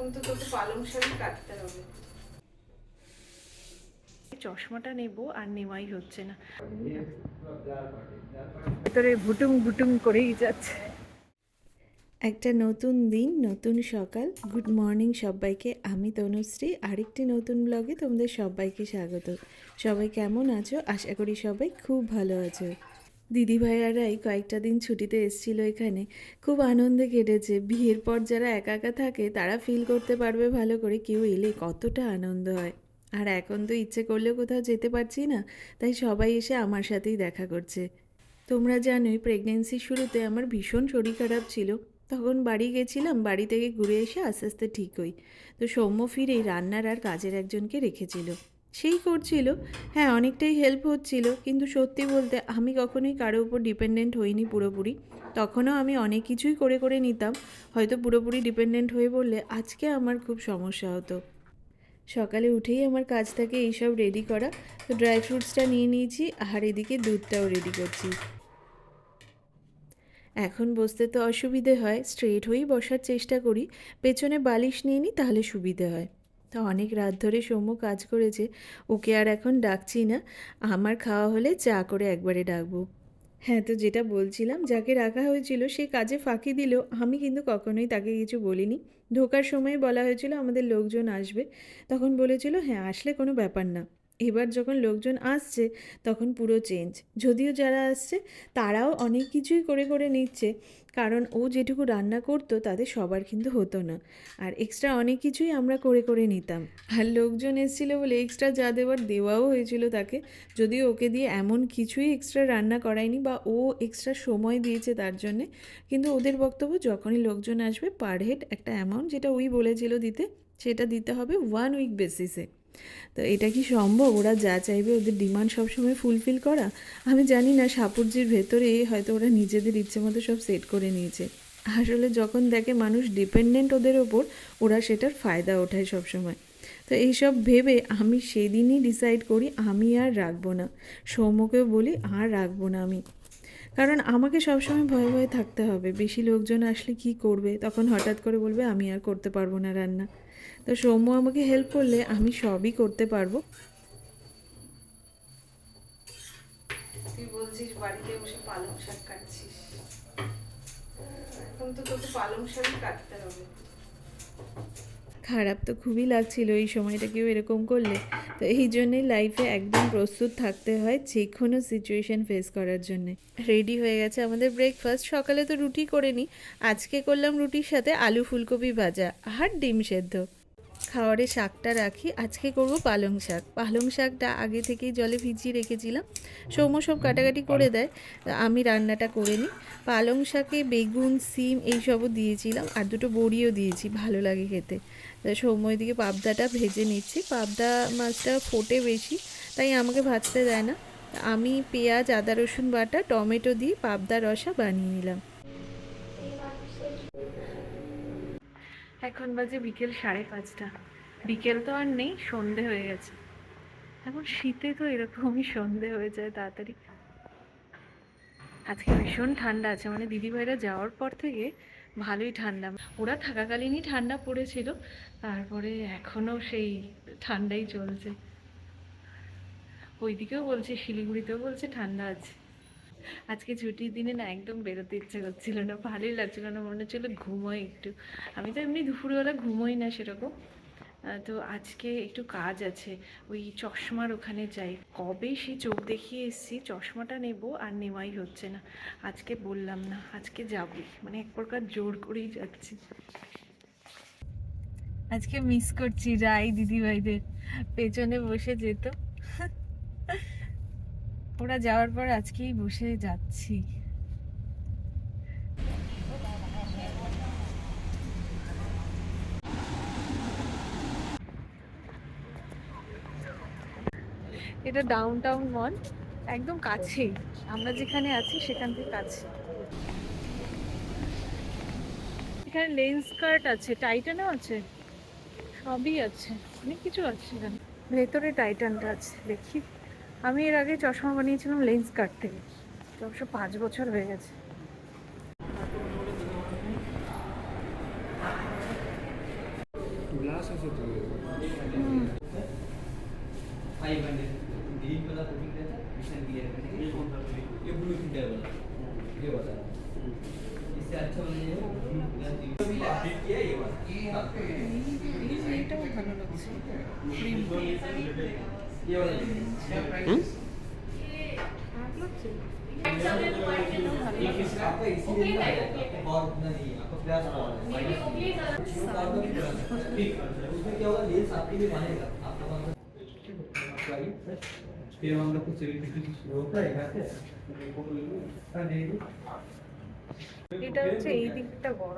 এখন তো তোকে পালং শাড়ি কাটতে হবে। চশমাটা নেব আর নেওয়াই হচ্ছে না। ভেতরে ভুটুম ভুটুম করেই যাচ্ছে। একটা নতুন দিন নতুন সকাল। গুড মর্নিং সবাইকে আমি তনুশ্রী। আরেকটি নতুন ব্লগে তোমাদের সবাইকে স্বাগত। সবাই কেমন আছো? আশা করি সবাই খুব ভালো আছো। দিদি ভাইয়ারাই কয়েকটা দিন ছুটিতে এসেছিল এখানে। খুব আনন্দে কেটেছে। বিয়ের পর যারা একা একা থাকে, তারা ফিল করতে পারবে ভালো করে কেউ এলে কতটা আনন্দ হয়। আর এখন তো ইচ্ছে করলেও কোথাও যেতে পারছি না, তাই সবাই এসে আমার সাথেই দেখা করছে। তোমরা জানোই প্রেগনেন্সির শুরুতে আমার ভীষণ শরীর খারাপ ছিল। তখন বাড়ি গেছিলাম, বাড়ি থেকে ঘুরে এসে আস্তে আস্তে ঠিক হই। তো সৌম্য ফিরেই রান্নার আর কাজের একজনকে রেখেছিল। সেই করছিল। হ্যাঁ অনেকটাই হেল্প হচ্ছিল। কিন্তু সত্যি বলতে আমি কখনোই কারও উপর ডিপেন্ডেন্ট হইনি পুরোপুরি। তখনও আমি অনেক কিছুই করে করে নিতাম। হয়তো পুরোপুরি ডিপেন্ডেন্ট হয়ে বললে আজকে আমার খুব সমস্যা হতো। সকালে উঠেই আমার কাজ থাকে এইসব রেডি করা, তো ড্রাই ফ্রুটসটা নিয়ে নিয়েছি, আর এদিকে দুধটাও রেডি করছি। এখন বসতে তো অসুবিধে হয়। স্ট্রেট হয়েই বসার চেষ্টা করি। পেছনে বালিশ নিয়ে নিই তাহলে সুবিধে হয়। তো অনেক রাত ধরে সৌম্য কাজ করেছে, ওকে আর এখন ডাকছি না। আমার খাওয়া হলে চা করে একবারে ডাকবো। হ্যাঁ তো যেটা বলছিলাম, যাকে রাখা হয়েছিল সে কাজে ফাঁকি দিল। আমি কিন্তু কখনোই তাকে কিছু বলিনি। ঢোকার সময় বলা হয়েছিল আমাদের লোকজন আসবে। তখন বলেছিল হ্যাঁ আসলে কোনো ব্যাপার না। এবার যখন লোকজন আসছে, তখন পুরো চেঞ্জ যদিও যারা আসছে, তারাও অনেক কিছুই করে করে নিচ্ছে। কারণ ও যেটুকু রান্না করতো, তাতে সবার কিন্তু হতো না। আর এক্সট্রা অনেক কিছুই আমরা করে করে নিতাম। আর লোকজন এসেছিল বলে এক্সট্রা যা দেওয়ার দেওয়াও হয়েছিল তাকে। যদিও ওকে দিয়ে এমন কিছুই এক্সট্রা রান্না করায়নি বা ও এক্সট্রা সময় দিয়েছে তার জন্যে, কিন্তু ওদের বক্তব্য যখনই লোকজন আসবে পার হেড একটা অ্যামাউন্ট যেটা ওই বলেছিল দিতে, সেটা দিতে হবে ওয়ান উইক বেসিসে তো এটা কি সম্ভব? ওরা যা চাইবে ওদের ডিমান্ড সবসময় ফুলফিল করা? আমি জানি না, সাপুরজির ভেতরে হয়তো ওরা নিজেদের ইচ্ছে মতো সব সেট করে নিয়েছে। আসলে যখন দেখে মানুষ ডিপেন্ডেন্ট ওদের ওপর, ওরা সেটার ফায়দা ওঠায় সবসময়। তো এইসব ভেবে আমি সেদিনই ডিসাইড করি, আমি আর রাখব না। সৌম্যকেও বলি, আর রাখব না আমি। কারণ আমাকে সবসময় ভয়ে ভয়ে থাকতে হবে। বেশি লোকজন আসলে কি করবে? তখন হঠাৎ করে বলবে, আমি আর করতে পারব না রান্না। তো সৌম্য আমাকে হেল্প করলে আমি সবই করতে পারব। তুই বলছিস বাড়িতে বসে পালং শাক কাটছিস। এখন তো তোকে পালং শাকই কাটতে হবে। খারাপ তো খুবই লাগছিল এই সময়টা কেউ এরকম করলে। তো এই জন্যই লাইফে একদম প্রস্তুত থাকতে হয় যে কোনো সিচুয়েশন ফেস করার জন্যে। রেডি হয়ে গেছে আমাদের ব্রেকফাস্ট সকালে তো রুটি করে নিই আজকে করলাম রুটির সাথে আলু ফুলকপি ভাজা আর ডিম সেদ্ধ। খাওয়ারে শাকটা রাখি। আজকে করব পালং শাক। পালং শাকটা আগে থেকেই জলে ভিজিয়ে রেখেছিলাম। সৌম্য সব কাটাকাটি করে দেয়। আমি রান্নাটা করে নিই পালং শাকে বেগুন সিম এইসবও দিয়েছিলাম। আর দুটো বড়িও দিয়েছি। ভালো লাগে খেতে। সৌম্য দিকে পাবদাটা ভেজে নিচ্ছি। পাবদা মাছটা ফোটে বেশি, তাই আমাকে ভাজতে দেয় না। আমি পেঁয়াজ, আদা, রসুন বাটা, টমেটো দিয়ে পাবদা রসা বানিয়ে নিলাম। এখন বাজে বিকেল সাড়ে পাঁচটা। বিকেল তো আর নেই, সন্ধে হয়ে গেছে। এখন শীতে তো এরকমই সন্ধে হয়ে যায় তাড়াতাড়ি। আজকে ভীষণ ঠান্ডা আছে মানে দিদিভাইরা যাওয়ার পর থেকে ভালোই ঠান্ডা। ওরা থাকাকালীনই ঠান্ডা পড়েছিল, তারপরে এখনও সেই ঠান্ডাই চলছে। ওইদিকেও বলছে, শিলিগুড়িতেও বলছে ঠান্ডা আছে। আজকে ছুটির দিনে না একদম বেরোতে ইচ্ছে করছিল না, ভালোই লাগছিল না, মনে হচ্ছিল ঘুমোই একটু। আমি তো এমনি দুপুরবেলা ঘুমোই না সেরকম। তো আজকে একটু কাজ আছে। ওই চশমার ওখানে যাই। কবে সে চোখ দেখিয়ে এসেছি, চশমাটা নেব আর নেওয়াই হচ্ছে না। আজকে বললাম না, আজকে যাবই মানে এক প্রকার জোর করেই যাচ্ছি। আজকে মিস করছি, রাই দিদিভাইদের। পেছনে বসে যেত। ওরা যাওয়ার পর আজকেই বসে যাচ্ছি। এটা ডাউন টাউন মল একদম কাছেই। আমরা যেখানে আছি সেখান থেকে কাছে। এখানে লেন্স কার্ট আছে টাইটানও আছে। সবই আছে অনেক কিছু আছে এখানে। ভেতরে টাইটানটা আছে দেখি। আমি এর আগে চশমা বানিয়েছিলাম লেন্স কার্ট থেকে। অবশ্য পাঁচ বছর হয়ে গেছে। গ্লাস আছে তো। कोटिंग रहता है मिशन क्लियर करने के लिए ये ब्लू फिल्टर वाला ये वाला इससे अच्छा वाला ये है ब्लू कलर भी फिट किया ये वाला এইটাও ভালো লাগছে ये वाला ये किस आपका इसी रेंज में आएगा और उतना नहीं है आपका प्रयास और है माइनस जियो कार्ड में भी बना सकते हैं ठीक उसमें क्या होगा लेंस आपके लिए बनेगा आपका वहाँ पे फिर हम लोग कुछ सेलिब्रिटी शुरू होता है यहाँ से फोटो लेंगे हाँ देखिए এটা হচ্ছে এই দিকটা বড়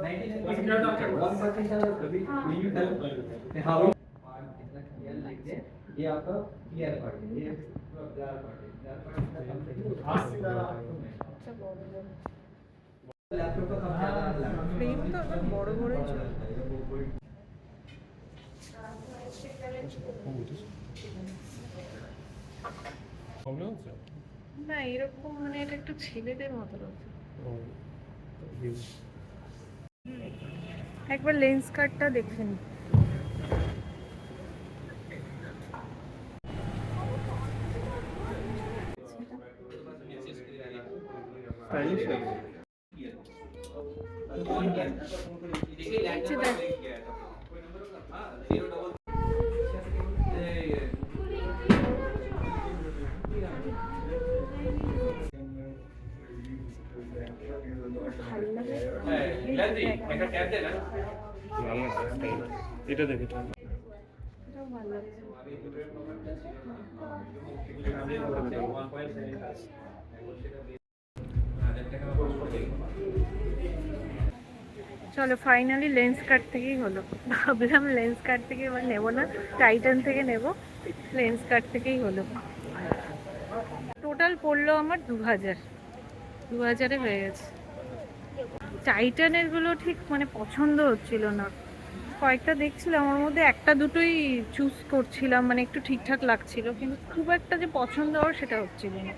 ये आपका क्लियर पार्ट है ये क्लियर पार्ट है क्लियर पार्ट लैपटॉप का कम ज्यादा ফ্রেম তো আবার বড় বড় প্রবলেম হচ্ছে? না এরকম মানে এটা একটু ছেলেদের মতো লাগছে। একবার লেন্স কার্ডটা দেখে নিই। স্টাইলিশ এটা দেখে চলো ফাইনালি লেন্স কাট থেকেই হলো। ভাবলাম লেন্স কাট থেকে এবার নেব না টাইটান থেকে নেব। লেন্স কাট থেকেই হলো। টোটাল পড়ল আমার দু হাজার। দু হাজারে হয়ে গেছে। টাইটানেরগুলো ঠিক মানে পছন্দ হচ্ছিল না। কয়েকটা দেখছিলাম, ওর মধ্যে একটা দুটোই চুজ করছিলাম মানে একটু ঠিকঠাক লাগছিল, কিন্তু খুব একটা যে পছন্দ হওয়ার সেটা হচ্ছিল না।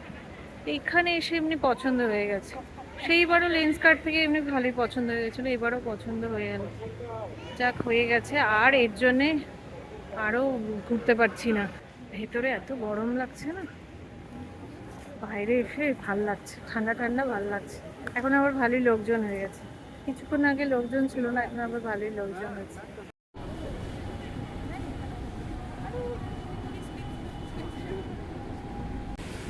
এইখানে এসে এমনি পছন্দ হয়ে গেছে। সেইবারও লেন্স কার্ড থেকে এমনি ভালোই পছন্দ হয়ে গেছিল, এবারও পছন্দ হয়ে গেল। যাক, হয়ে গেছে। আর এর জন্যে আরও ঘুরতে পারছি না। ভেতরে এত গরম লাগছে না। বাইরে এসে ভালো লাগছে ঠান্ডা ঠান্ডা ভালো লাগছে। এখন আবার ভালোই লোকজন হয়ে গেছে। কিছুক্ষণ আগে লোকজন ছিল না এখন আবার ভালোই লোকজন হয়েছে।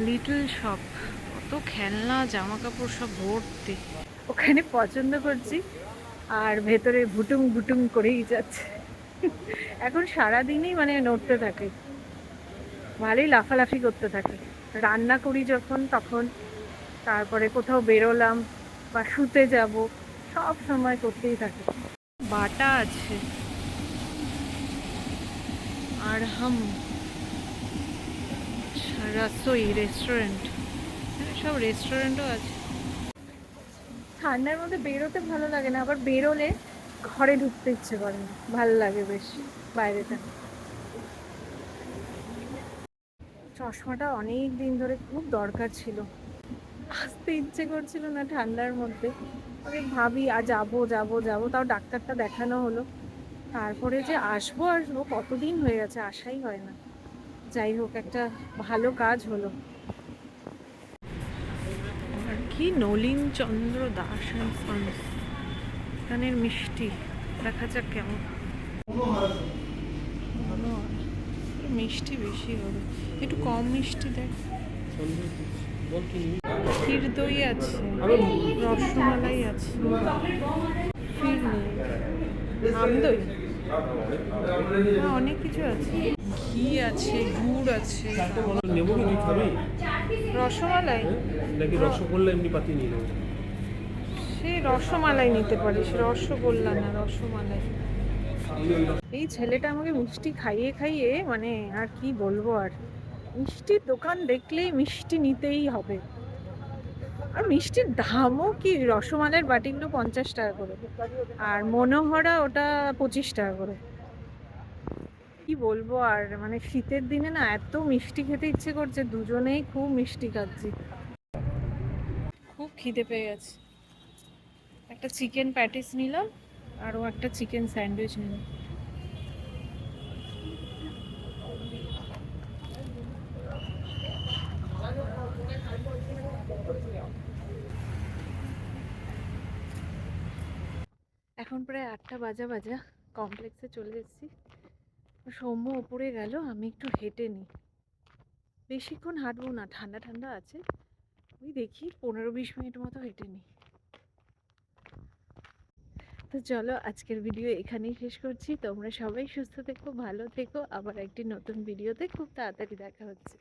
লিটল শপ কত খেলনা জামা কাপড় সব ভর্তি। ওখানে পছন্দ করছি আর ভেতরে ভুটুম ভুটুম করেই যাচ্ছে। এখন সারাদিনই মানে নড়তে থাকে। ভালোই লাফালাফি করতে থাকে। রান্না করি যখন, তখন তারপরে কোথাও বেরোলাম বা শুতে যাব, সব সময় করতেই থাকে। বাটা আছে। আর হাম রসোই রেস্টুরেন্ট সব রেস্টুরেন্টও আছে। ঠান্ডার মধ্যে বেরোতে ভালো লাগে না, আবার বেরোলে ঘরে ঢুকতে ইচ্ছে করে না। ভালো লাগে বেশ বাইরেটা। চশমাটা অনেক দিন ধরে খুব দরকার ছিল। আসতে ইচ্ছে করছিল না ঠান্ডার মধ্যে। আমি ভাবি আর যাব যাব যাব। তাও ডাক্তারটা দেখানো হলো। তারপরে যে আসব আসব, কতদিন হয়ে গেছে আসাই হয় না। যাই হোক, একটা ভালো কাজ হলো। আর কি নলিন চন্দ্র দাস এখানের মিষ্টি। দেখা যাক কেমন। মিষ্টি বেশি হবে। একটু কম মিষ্টি দেখ। ক্ষীর দই আছে রসমালাই আছে। ক্ষীর নেই। আমদই? হ্যাঁ অনেক কিছু আছে। ঘি আছে গুড় আছে। নেব কি তুই খাবি রসমালাই? নাকি রসগোল্লা এমনি পাতি নিয়ে নেব? সে রসমালাই নিতে পারিস রসগোল্লা না রসমালাই। এই ছেলেটা আমাকে মিষ্টি খাইয়ে খাইয়ে মানে আর কি বলব আর। মিষ্টির দোকান দেখলেই মিষ্টি নিতেই হবে। আর মিষ্টির দামও কি রসমালাইয়ের বাটিগুলো পঞ্চাশ টাকা করে? আর মনোহরা ওটা পঁচিশ টাকা করে। কি বলব আর মানে শীতের দিনে না এত মিষ্টি খেতে ইচ্ছে করছে, দুজনেই খুব মিষ্টি খাচ্ছি। খুব খিদে পেয়ে গেছে। একটা চিকেন প্যাটিস নিলাম। আরও একটা চিকেন স্যান্ডউইচ নেব। এখন প্রায় আটটা বাজা বাজা, কমপ্লেক্সে চলে এসেছি সৌম্য উপরে গেল, আমি একটু হেঁটে নিই। বেশিক্ষণ হাঁটবো না, ঠান্ডা ঠান্ডা আছে। ওই দেখি পনেরো বিশ মিনিট মতো হেঁটে নিই। তো চলো আজকের ভিডিও এখানেই শেষ করছি। তোমরা সবাই সুস্থ থেকো, ভালো থেকো। আবার একটি নতুন ভিডিওতে খুব তাড়াতাড়ি দেখা হচ্ছে।